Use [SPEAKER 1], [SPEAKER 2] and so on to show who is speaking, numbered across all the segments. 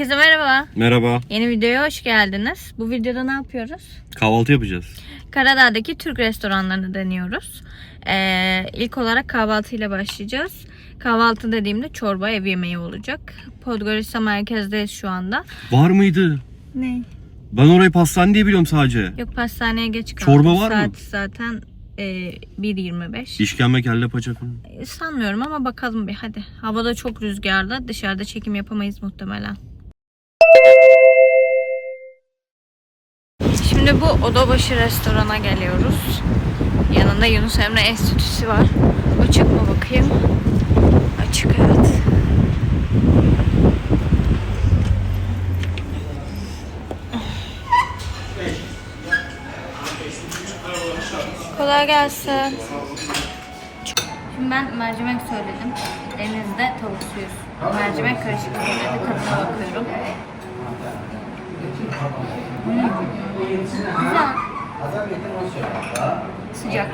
[SPEAKER 1] Herkese merhaba.
[SPEAKER 2] Merhaba.
[SPEAKER 1] Yeni videoya hoş geldiniz. Bu videoda ne yapıyoruz?
[SPEAKER 2] Kahvaltı yapacağız.
[SPEAKER 1] Karadağ'daki Türk restoranlarını deniyoruz. Ee, ilk olarak kahvaltıyla başlayacağız. Kahvaltı dediğimde çorba ev yemeği olacak. Podgorica merkezdeyiz şu anda.
[SPEAKER 2] Var mıydı?
[SPEAKER 1] Ne?
[SPEAKER 2] Ben orayı pastane diye biliyorum sadece.
[SPEAKER 1] Yok pastaneye geç kaldık.
[SPEAKER 2] Çorba var mı?
[SPEAKER 1] Saat zaten e, 1.25.
[SPEAKER 2] İşkembe kelle paça falan.
[SPEAKER 1] E, Sanmıyorum ama bakalım bir hadi. Havada çok rüzgarlı. Dışarıda çekim yapamayız muhtemelen. Şimdi bu Odabaşı restorana geliyoruz. Yanında Yunus Emre Enstitüsü var. Açık mı bakayım? Açık evet. Kolay gelsin. Şimdi ben mercimek söyledim. Denizde tavuk suyu. Mercimek karışık söyledi. Tadına bakıyorum. Sıcak.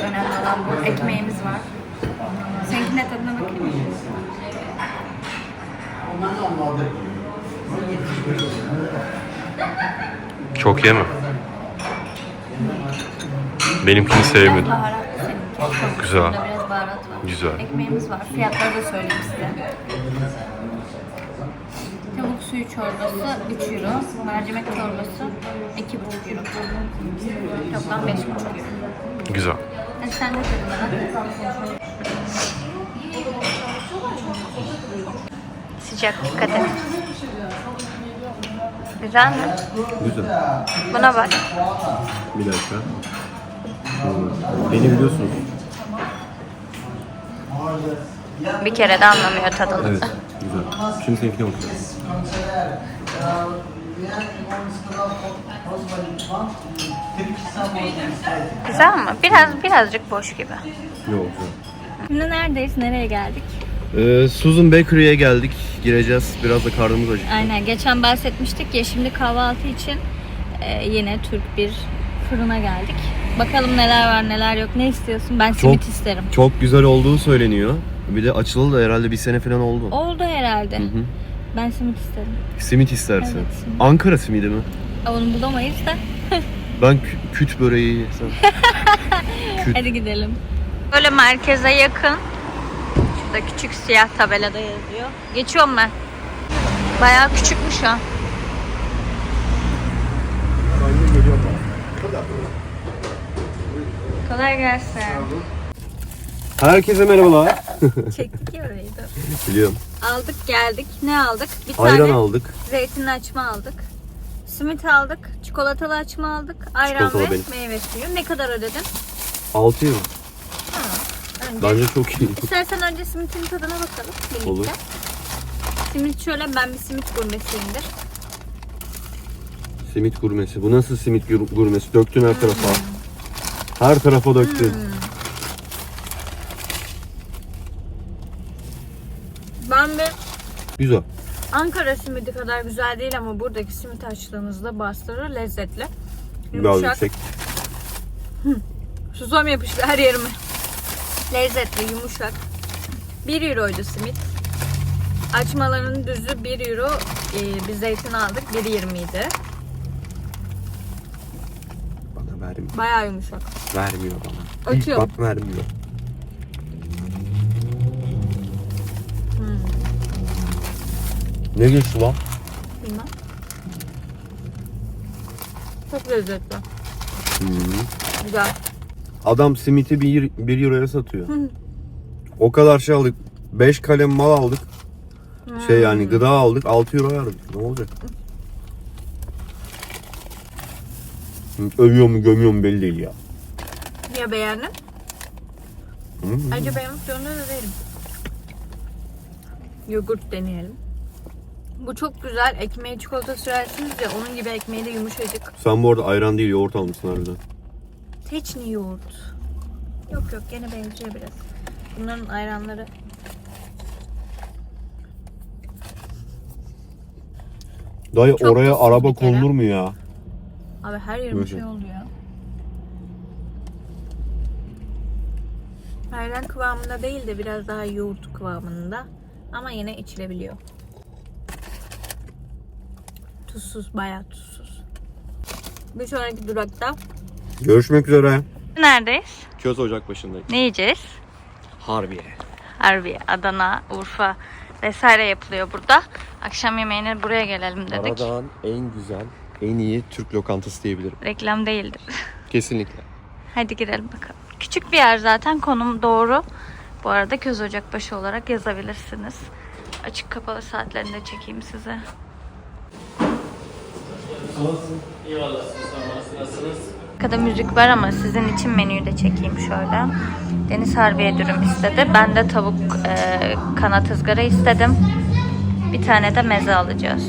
[SPEAKER 1] Önemli olan bu. Ekmeğimiz var. Seninkine tadına bakayım mı?
[SPEAKER 2] Çok yeme. Benimkini
[SPEAKER 1] Biraz
[SPEAKER 2] sevmedim.
[SPEAKER 1] baharatlı seninki. Tavuk
[SPEAKER 2] Güzel.
[SPEAKER 1] suyunda Biraz baharat var.
[SPEAKER 2] Güzel.
[SPEAKER 1] Ekmeğimiz var. Fiyatları da söyleyeyim size. Suyu çorbası 3 euro. Mercimek çorbası 2,5 euro. Toplam 5,5 euro.
[SPEAKER 2] Güzel.
[SPEAKER 1] Hadi sen de tadına bak. Sıcak dikkat et. Güzel mi?
[SPEAKER 2] Güzel.
[SPEAKER 1] Buna bak.
[SPEAKER 2] Bir dakika. Beni biliyorsunuz.
[SPEAKER 1] Bir kere de anlamıyor tadını.
[SPEAKER 2] Evet. Güzel. Şimdi seninkine bakacağız.
[SPEAKER 1] Güzel mi? Biraz birazcık boş gibi.
[SPEAKER 2] Yok güzel.
[SPEAKER 1] Şimdi neredeyiz? Nereye geldik?
[SPEAKER 2] Ee, Susan Bakery'e geldik. Gireceğiz. Biraz da karnımız acıktı.
[SPEAKER 1] Aynen geçen bahsetmiştik ya şimdi kahvaltı için e, yine Türk bir fırına geldik. Bakalım neler var neler yok. Ne istiyorsun? Ben simit isterim.
[SPEAKER 2] Çok güzel olduğu söyleniyor. Bir de açılalı da herhalde bir sene falan oldu.
[SPEAKER 1] Oldu herhalde.
[SPEAKER 2] Hı hı.
[SPEAKER 1] Ben simit isterim.
[SPEAKER 2] Simit istersin.
[SPEAKER 1] Evet, simit.
[SPEAKER 2] Ankara simidi mi?
[SPEAKER 1] Onu bulamayız da.
[SPEAKER 2] Ben kü- küt böreği yesem.
[SPEAKER 1] Hadi gidelim. Böyle merkeze yakın. Şurada küçük siyah tabelada yazıyor. Geçiyorum ben. Bayağı küçükmüş ha. Kolay gelsin.
[SPEAKER 2] Herkese merhabalar.
[SPEAKER 1] Çektik ya orayı da.
[SPEAKER 2] Biliyorum.
[SPEAKER 1] Aldık geldik. Ne aldık? Bir
[SPEAKER 2] Ayran
[SPEAKER 1] tane
[SPEAKER 2] aldık.
[SPEAKER 1] zeytinli açma aldık. Simit aldık. Çikolatalı açma aldık. Ayran
[SPEAKER 2] Çikolatalı
[SPEAKER 1] ve
[SPEAKER 2] benim.
[SPEAKER 1] meyve suyu. Ne kadar ödedin?
[SPEAKER 2] 6 yıl.
[SPEAKER 1] Önce.
[SPEAKER 2] Bence çok iyi.
[SPEAKER 1] İstersen önce simitin tadına bakalım birlikte.
[SPEAKER 2] Olur.
[SPEAKER 1] Simit şöyle ben bir simit gurmesiyimdir.
[SPEAKER 2] Simit gurmesi. Bu nasıl simit gur- gurmesi? Döktün her tarafa. Her tarafa döktün.
[SPEAKER 1] Ben bir
[SPEAKER 2] Güzel.
[SPEAKER 1] Ankara simidi kadar güzel değil ama buradaki simit açtığınızda bastırır lezzetli.
[SPEAKER 2] Biraz
[SPEAKER 1] Yumuşak.
[SPEAKER 2] yüksek.
[SPEAKER 1] Susam yapıştı her yerime. Lezzetli, yumuşak. 1 euroydu simit. Açmalarının düzü 1 euro. Ee, biz zeytin aldık 1.20 idi.
[SPEAKER 2] Bana vermiyor.
[SPEAKER 1] Bayağı yumuşak.
[SPEAKER 2] Vermiyor bana.
[SPEAKER 1] Açıyorum.
[SPEAKER 2] Bak vermiyor. Ne geçti lan?
[SPEAKER 1] Bilmem. Çok lezzetli. Güzel.
[SPEAKER 2] Adam simiti 1 bir euroya satıyor. o kadar şey aldık. 5 kalem mal aldık. Şey yani gıda aldık. 6 euro verdik. Ne olacak? Övüyor mu gömüyor mu belli değil ya.
[SPEAKER 1] Ya beğendin?
[SPEAKER 2] Hı hı.
[SPEAKER 1] Ayrıca beğenmek zorunda da değilim. Yogurt deneyelim. Bu çok güzel. Ekmeğe çikolata sürersiniz ya onun gibi ekmeği de yumuşacık.
[SPEAKER 2] Sen bu arada ayran değil yoğurt almışsın harbiden.
[SPEAKER 1] Teçni yoğurt. Yok yok gene benziyor biraz. Bunların ayranları
[SPEAKER 2] Dayı
[SPEAKER 1] Çok
[SPEAKER 2] oraya
[SPEAKER 1] basit
[SPEAKER 2] araba
[SPEAKER 1] bir kere.
[SPEAKER 2] konulur mu ya?
[SPEAKER 1] abi her yerim
[SPEAKER 2] Böyle.
[SPEAKER 1] şey oluyor. Ayran kıvamında değil de biraz daha yoğurt kıvamında. Ama yine içilebiliyor. Tuzsuz, bayağı tuzsuz. Bir sonraki durakta.
[SPEAKER 2] Görüşmek üzere.
[SPEAKER 1] Neredeyiz?
[SPEAKER 3] Köz ocak başındayım.
[SPEAKER 1] Ne yiyeceğiz?
[SPEAKER 3] Harbiye.
[SPEAKER 1] Harbi, Adana, Urfa vesaire yapılıyor burada. Akşam yemeğine buraya gelelim dedik.
[SPEAKER 3] Karadağ'ın en güzel, en iyi Türk lokantası diyebilirim.
[SPEAKER 1] Reklam değildir.
[SPEAKER 3] Kesinlikle.
[SPEAKER 1] Hadi girelim bakalım. Küçük bir yer zaten konum doğru. Bu arada Köz Ocakbaşı olarak yazabilirsiniz. Açık kapalı saatlerinde çekeyim size. Arkada müzik var ama sizin için menüyü de çekeyim şöyle. Deniz Harbiye dürüm istedi. Ben de tavuk e, kanat ızgara istedim. Bir tane de meze alacağız.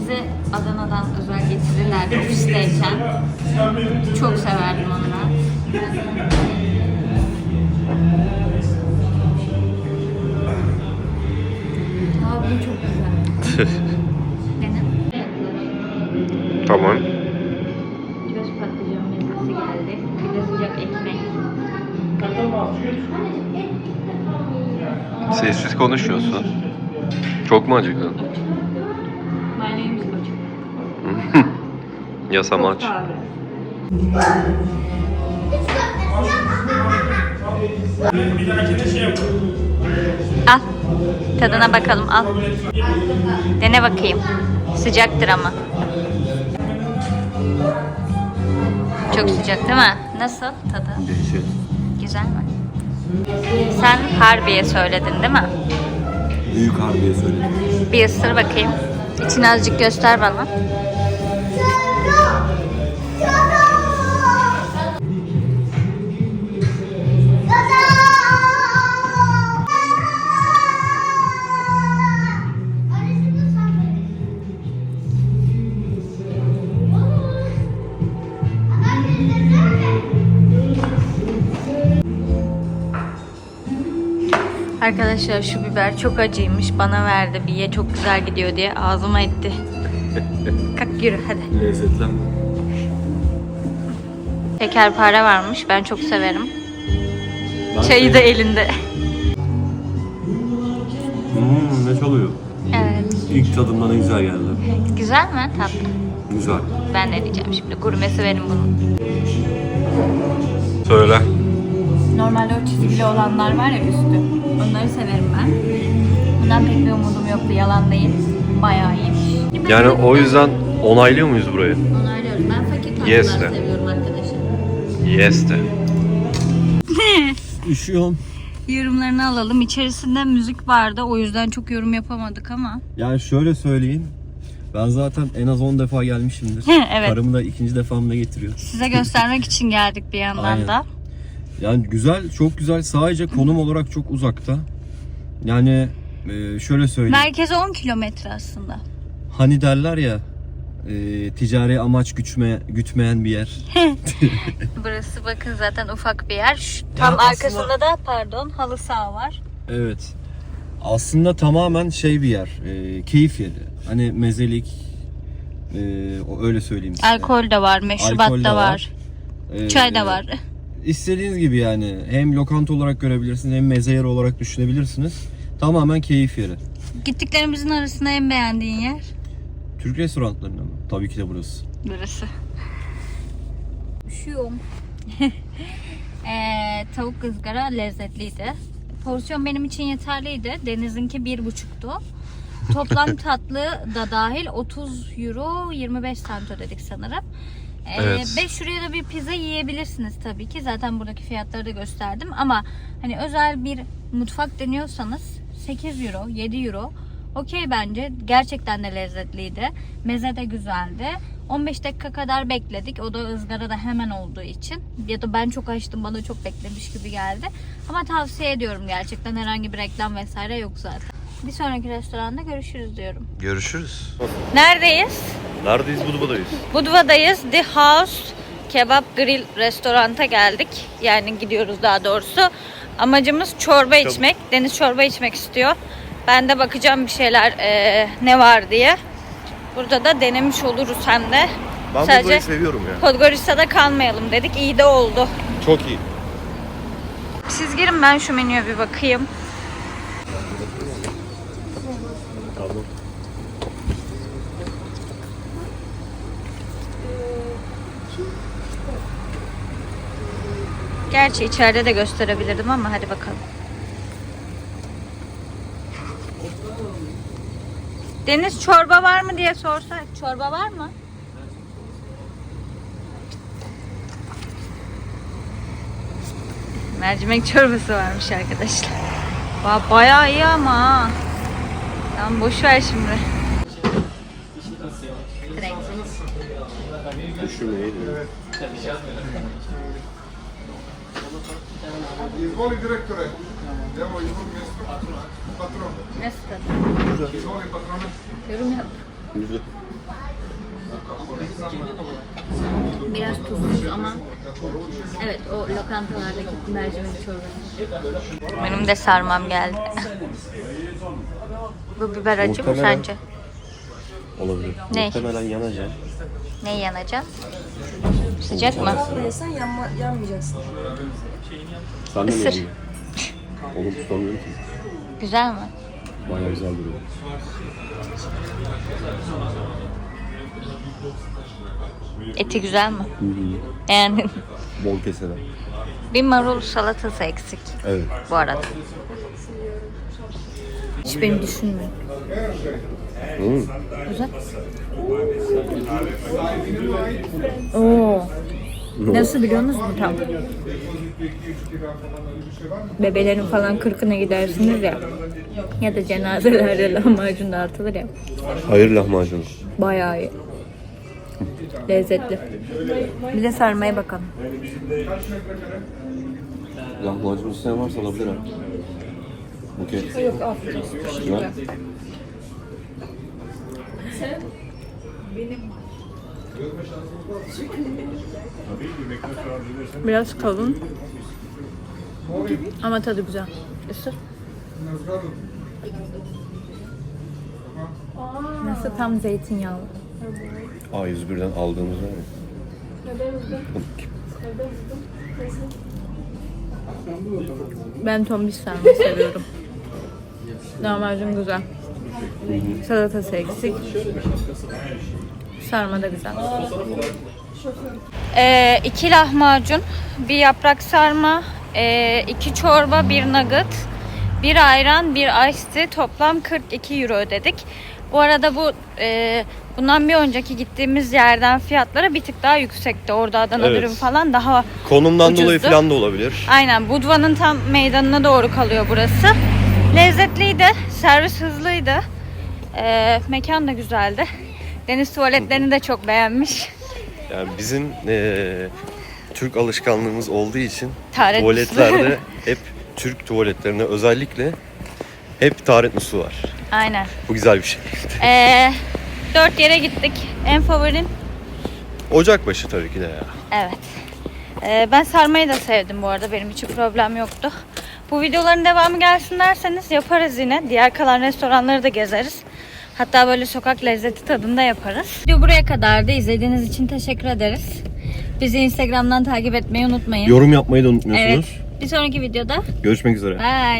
[SPEAKER 1] Bize Adana'dan özel getirirlerdi ofisteyken. Çok severdim onu ben. Abi çok güzel. Benim.
[SPEAKER 2] Tamam.
[SPEAKER 1] Göz patlıcan mezesi geldi. Bir de sıcak ekmek.
[SPEAKER 3] Sessiz konuşuyorsun. Çok mu acıktın?
[SPEAKER 1] Mayonez koçum.
[SPEAKER 3] Yasam aç.
[SPEAKER 1] Al. Tadına bakalım al. Dene bakayım. Sıcaktır ama. Çok sıcak değil mi? Nasıl tadı?
[SPEAKER 3] Dehşet.
[SPEAKER 1] Güzel mi? Sen Harbiye söyledin değil mi?
[SPEAKER 3] Büyük harbiye söyledim.
[SPEAKER 1] Bir ısır bakayım. İçini azıcık göster bana. Arkadaşlar şu biber çok acıymış. Bana verdi bir ye çok güzel gidiyor diye ağzıma etti. Kalk yürü hadi.
[SPEAKER 3] Lezzetlen.
[SPEAKER 1] Şekerpare varmış. Ben çok severim.
[SPEAKER 3] Ben
[SPEAKER 1] Çayı da elinde.
[SPEAKER 3] Hmm, ne çalıyor?
[SPEAKER 1] Evet.
[SPEAKER 3] İlk tadımda ne güzel geldi.
[SPEAKER 1] Güzel mi tatlı?
[SPEAKER 3] Güzel.
[SPEAKER 1] Ben de diyeceğim şimdi. Gurmesi verin bunun.
[SPEAKER 3] Söyle.
[SPEAKER 1] Normalde o çizgili olanlar var ya üstü. Onları severim ben. Bundan pek bir umudum yoktu. Yalan değil. Bayağı iyiymiş.
[SPEAKER 3] Yani o yüzden onaylıyor muyuz burayı?
[SPEAKER 1] Onaylıyorum. Ben fakir tatlılar
[SPEAKER 3] Yes de.
[SPEAKER 1] seviyorum arkadaşlar.
[SPEAKER 3] Yes de. Üşüyorum.
[SPEAKER 1] Yorumlarını alalım. İçerisinde müzik vardı. O yüzden çok yorum yapamadık ama.
[SPEAKER 4] Yani şöyle söyleyeyim. Ben zaten en az 10 defa gelmişimdir.
[SPEAKER 1] Evet.
[SPEAKER 4] Karımı da ikinci defamda getiriyor.
[SPEAKER 1] Size göstermek için geldik bir yandan
[SPEAKER 4] Aynen.
[SPEAKER 1] da.
[SPEAKER 4] Yani güzel, çok güzel. Sadece konum olarak çok uzakta. Yani e, şöyle söyleyeyim.
[SPEAKER 1] Merkeze 10 kilometre aslında.
[SPEAKER 4] Hani derler ya e, ticari amaç güçme, gütmeyen bir yer.
[SPEAKER 1] Burası bakın zaten ufak bir yer. Şu, tam
[SPEAKER 4] aslında-
[SPEAKER 1] arkasında da pardon halı saha var.
[SPEAKER 4] Evet. Aslında tamamen şey bir yer. e, keyif yeri. Hani mezelik e, o öyle söyleyeyim size.
[SPEAKER 1] Alkol de var, meşrubat
[SPEAKER 4] Alkol
[SPEAKER 1] da
[SPEAKER 4] var.
[SPEAKER 1] var.
[SPEAKER 4] E,
[SPEAKER 1] Çay da var.
[SPEAKER 4] İstediğiniz gibi yani hem lokanta olarak görebilirsiniz hem meze yeri olarak düşünebilirsiniz. Tamamen keyif yeri.
[SPEAKER 1] Gittiklerimizin arasında en beğendiğin yer
[SPEAKER 4] Türk restoranlarında mı? Tabii ki de burası.
[SPEAKER 1] burası. Üşüyorum. Eee, tavuk ızgara lezzetliydi. Porsiyon benim için yeterliydi. Deniz'inki bir buçuktu. Toplam tatlı da dahil 30 euro 25 cent ödedik sanırım. Ee,
[SPEAKER 3] Evet.
[SPEAKER 1] 5 euroya da bir pizza yiyebilirsiniz tabii ki. Zaten buradaki fiyatları da gösterdim. Ama hani özel bir mutfak deniyorsanız 8 euro, 7 euro okey bence. Gerçekten de lezzetliydi. Meze de güzeldi. 15 dakika kadar bekledik. O da ızgara da hemen olduğu için. Ya da ben çok açtım. Bana çok beklemiş gibi geldi. Ama tavsiye ediyorum gerçekten. Herhangi bir reklam vesaire yok zaten. Bir sonraki restoranda görüşürüz diyorum.
[SPEAKER 3] Görüşürüz.
[SPEAKER 1] Neredeyiz?
[SPEAKER 3] Neredeyiz? Budva'dayız.
[SPEAKER 1] Budva'dayız. The House Kebap Grill restoranta geldik. Yani gidiyoruz daha doğrusu. Amacımız çorba içmek. Deniz çorba içmek istiyor. Ben de bakacağım bir şeyler eee, ne var diye. Burada da denemiş oluruz hem de.
[SPEAKER 3] Ben
[SPEAKER 1] Sadece-
[SPEAKER 3] Budva'yı seviyorum ya.
[SPEAKER 1] Podgorica'da kalmayalım dedik. İyi de oldu.
[SPEAKER 3] Çok iyi.
[SPEAKER 1] Siz girin ben şu menüye bir bakayım. Gerçi içeride de gösterebilirdim ama hadi bakalım. Deniz çorba var mı diye sorsak. Çorba var mı? Mercimek çorbası varmış arkadaşlar. Ba- Bayağı iyi ama ha. Tamam boş ver şimdi.
[SPEAKER 2] Düşürmeyi
[SPEAKER 5] Izvoli direktore. Evo izvoli mjesto. Patron.
[SPEAKER 1] Nasıl?
[SPEAKER 5] Izvoli patrone.
[SPEAKER 1] Biraz tuzsuz ama evet o lokantalardaki mercimek çorbası. Benim de sarmam geldi. Bu biber acı mı sence?
[SPEAKER 2] Olabilir.
[SPEAKER 1] Ne?
[SPEAKER 2] Muhtemelen yanacak.
[SPEAKER 1] Ne yanacak? Sıcak mı?
[SPEAKER 6] Yesen yanma, yanmayacaksın.
[SPEAKER 2] Sen de
[SPEAKER 1] Isır.
[SPEAKER 2] Oğlum tutamıyorum ki.
[SPEAKER 1] Güzel mi?
[SPEAKER 2] Bayağı güzel duruyor.
[SPEAKER 1] Eti güzel mi? Yani
[SPEAKER 2] Bol keseden.
[SPEAKER 1] bir marul salatası eksik
[SPEAKER 2] Evet.
[SPEAKER 1] bu arada. Hiç beni düşünmüyor. Uzat. Oo. Nasıl biliyorsunuz mu tam? Bebelerin falan kırkına gidersiniz ya. Ya da cenazelerde lahmacun dağıtılır ya.
[SPEAKER 2] Hayır lahmacun.
[SPEAKER 1] Bayağı iyi. Lezzetli. Bir de sarmaya bakalım.
[SPEAKER 2] Lahmacun isteyen varsa alabilir ha. Okey.
[SPEAKER 6] Yok afiyet olsun.
[SPEAKER 2] Güzel.
[SPEAKER 1] Biraz kalın. Ama tadı güzel. Isır. Nasıl tam zeytinyağlı.
[SPEAKER 2] A101'den aldığımız var ya.
[SPEAKER 1] Ben tombiş sarma seviyorum. Lahmacun güzel. Salatası eksik. Sarma da güzel. Ee, iki lahmacun, bir yaprak sarma, ee, iki çorba, bir nugget, bir ayran, bir tea. Toplam 42 euro ödedik. Bu arada bu ee, bundan bir önceki gittiğimiz yerden fiyatlara bir tık daha yüksekti. Orada Adana
[SPEAKER 2] Evet.
[SPEAKER 1] dürüm falan daha
[SPEAKER 2] Konumdan dolayı
[SPEAKER 1] Ucuzdu.
[SPEAKER 2] falan da olabilir.
[SPEAKER 1] Aynen Budva'nın tam meydanına doğru kalıyor burası. Lezzetliydi, servis hızlıydı. Ee, mekan da güzeldi. Deniz tuvaletlerini de çok beğenmiş.
[SPEAKER 2] Yani bizim eee, Türk alışkanlığımız olduğu için
[SPEAKER 1] Taharet
[SPEAKER 2] tuvaletlerde hep Türk tuvaletlerine özellikle hep taharet musluğu var.
[SPEAKER 1] Aynen.
[SPEAKER 2] Bu güzel bir şey.
[SPEAKER 1] Ee, dört yere gittik. En favorim
[SPEAKER 2] Ocakbaşı tabii ki de ya.
[SPEAKER 1] evet. Ee, ben sarmayı da sevdim bu arada. Benim için problem yoktu. Bu videoların devamı gelsin derseniz yaparız yine. Diğer kalan restoranları da gezeriz. Hatta böyle sokak lezzeti tadında yaparız. Video buraya kadardı. İzlediğiniz için teşekkür ederiz. Bizi Instagram'dan takip etmeyi unutmayın.
[SPEAKER 2] Yorum yapmayı da unutmuyorsunuz.
[SPEAKER 1] Evet. Bir sonraki videoda
[SPEAKER 2] Görüşmek üzere.
[SPEAKER 1] bye.